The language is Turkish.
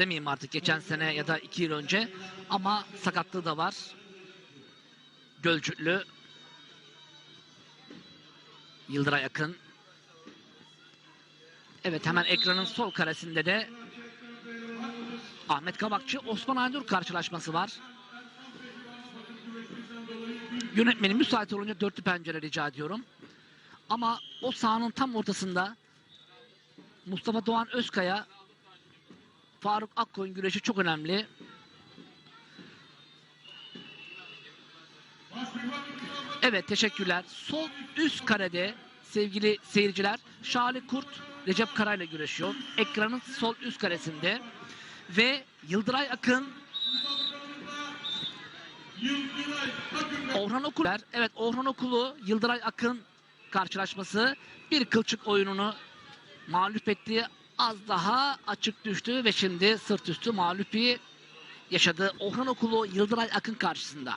demeyeyim artık geçen sene ya da iki yıl önce ama sakatlığı da var. Gölcüklü Yıldıray Akın. Evet hemen ekranın sol karesinde de Ahmet Kabakçı Osman Aynur karşılaşması var. Yönetmenim müsait olunca dörtlü pencere rica ediyorum. Ama o sahanın tam ortasında Mustafa Doğan Özkaya Faruk Akkoyun güreşi çok önemli. Evet teşekkürler. Sol üst karede sevgili seyirciler Şahli Kurt Recep Karay'la güreşiyor. Ekranın sol üst karesinde ve Yıldıray Akın Orhan Okuler. Evet Orhan Okulu Yıldıray Akın karşılaşması bir kılçık oyununu mağlup etti. Az daha açık düştü ve şimdi sırt üstü mağlupi yaşadı. Orhan Okulu Yıldıray Akın karşısında.